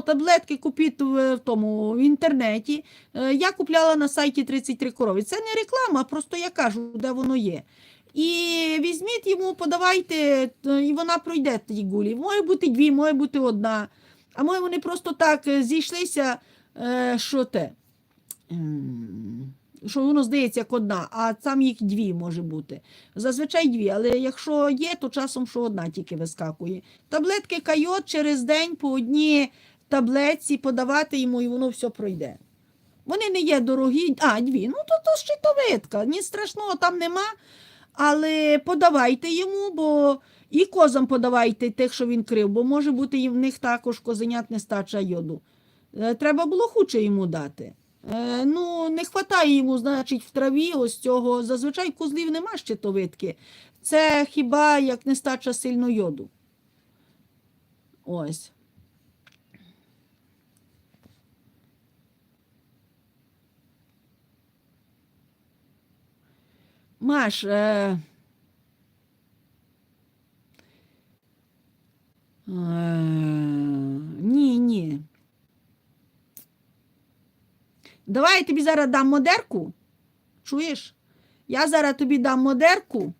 таблетки купіть в, тому в інтернеті. Е, Я купляла на сайті 33 корови. Це не реклама, просто я кажу, де воно є. І візьміть йому, подавайте, і вона пройде ті гулі. Може бути дві, може бути одна. А може вони просто так е, зійшлися, е, що те. Що воно здається як одна, а там їх дві може бути. Зазвичай дві, але якщо є, то часом що одна тільки вискакує. Таблетки кайот через день по одній таблетці подавати йому, і воно все пройде. Вони не є дорогі, а дві. Ну то, то щитовидка, ні страшного там нема. Але подавайте йому, бо і козам подавайте тих, що він крив, бо може бути і в них також козенят нестача йоду. Е, Треба було хуче йому дати. Е, ну, не вистачає йому, значить, в траві ось цього. Зазвичай козлів нема щитовидки. Це хіба як нестача сильно йоду. Ось. Маш, е... Е... Ні, ні. Давай я тобі зараз дам модерку. Чуєш? Я зараз тобі дам модерку.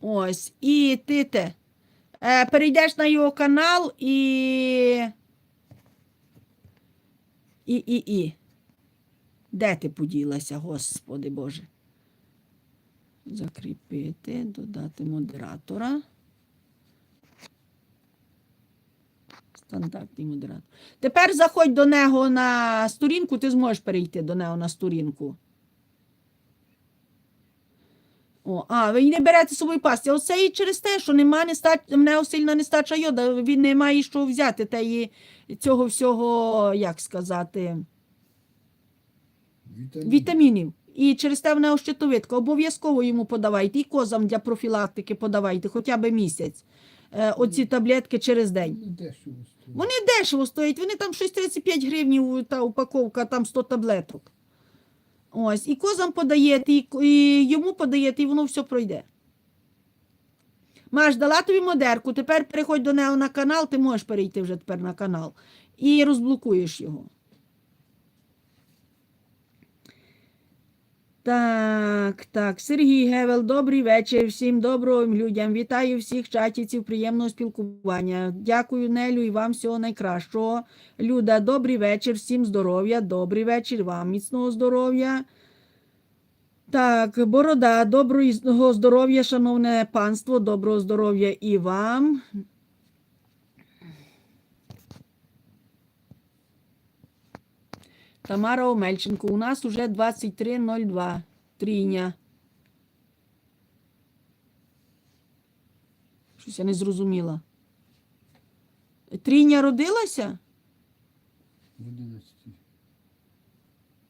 Ось, і ти те. Е, перейдеш на його канал і. І, і, і. Де ти поділася, Господи Боже? Закріпити, додати модератора. Стандартний модератор. Тепер заходь до нього на сторінку, ти зможеш перейти до нього на сторінку. О, а, ви не берете з собою пасті. Оце і через те, що нема нестач... в нього сильна нестача йода, він не має що взяти та і цього всього, як сказати, Вітамін. вітамінів. І через те в нього. Обов'язково йому подавайте. І козам для профілактики подавайте, хоча б місяць. Е, оці таблетки через день. Дешево. Вони дешево стоять, вони там щось 35 гривень та упаковка, там 100 таблеток. Ось, і козам подаєте, і, і йому подаєте, і воно все пройде. Маш, дала тобі модерку, тепер переходь до нього на канал, ти можеш перейти вже тепер на канал. І розблокуєш його. Так, так. Сергій Гевел, добрий вечір. Всім доброго людям. Вітаю всіх чатівців, приємного спілкування. Дякую, Нелю, і вам всього найкращого. Люда, добрий вечір, всім здоров'я, добрий вечір, вам міцного здоров'я. Так, Борода, доброго здоров'я, шановне панство, доброго здоров'я і вам. Тамара Омельченко, у нас уже 23.02. Тріня. Щось я не зрозуміла. Тріня родилася? В 11.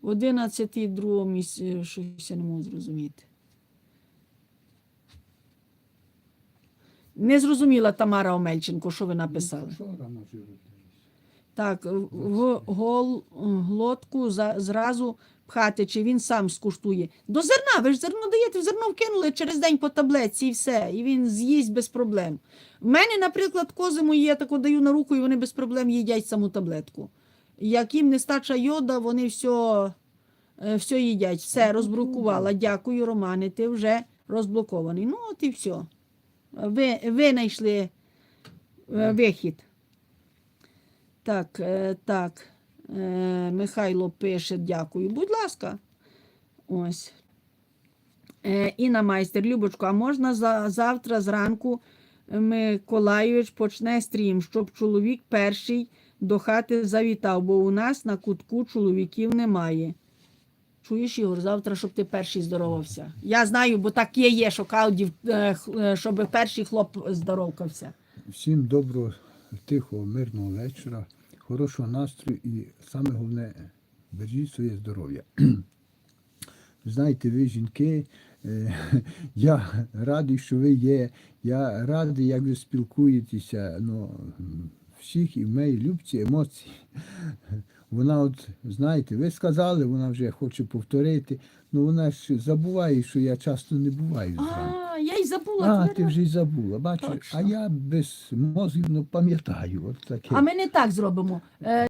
В 11 другому місці, щось я не можу зрозуміти. Не зрозуміла Тамара Омельченко, що ви написали. Вчора може родилися. Так, в гол, глотку за, зразу пхати, чи він сам скуштує. До зерна, ви ж зерно даєте, зерно вкинули через день по таблетці і все, і він з'їсть без проблем. В мене, наприклад, кози мої, я тако даю на руку, і вони без проблем їдять саму таблетку. Як їм нестача йода, вони все, е, все їдять. Все, розблокувала. Дякую, Романе, ти вже розблокований. Ну, от і все. Ви, ви знайшли е, вихід. Так, е, так. Е, Михайло пише, дякую. Будь ласка. Ось. Е, Інна майстер, Любочко, а можна за, завтра зранку Миколайович почне стрім, щоб чоловік перший до хати завітав, бо у нас на кутку чоловіків немає. Чуєш, Ігор, завтра, щоб ти перший здоровався. Я знаю, бо так є, є, що щоб перший хлоп здоровкався. Всім доброго, тихого, мирного вечора, хорошого настрою і саме головне, бережіть своє здоров'я. Знаєте, ви жінки, е, я радий, що ви є. Я радий, як ви спілкуєтеся. Ну, всіх і в мене любці емоції. Вона, от, знаєте, ви сказали, вона вже хоче повторити, ну вона ж забуває, що я часто не буваю зранку. А, я й забула. А, ти вже й забула. Бачиш, Точно. а я без мозгів ну, пам'ятаю. От таке. А ми не так зробимо. Е,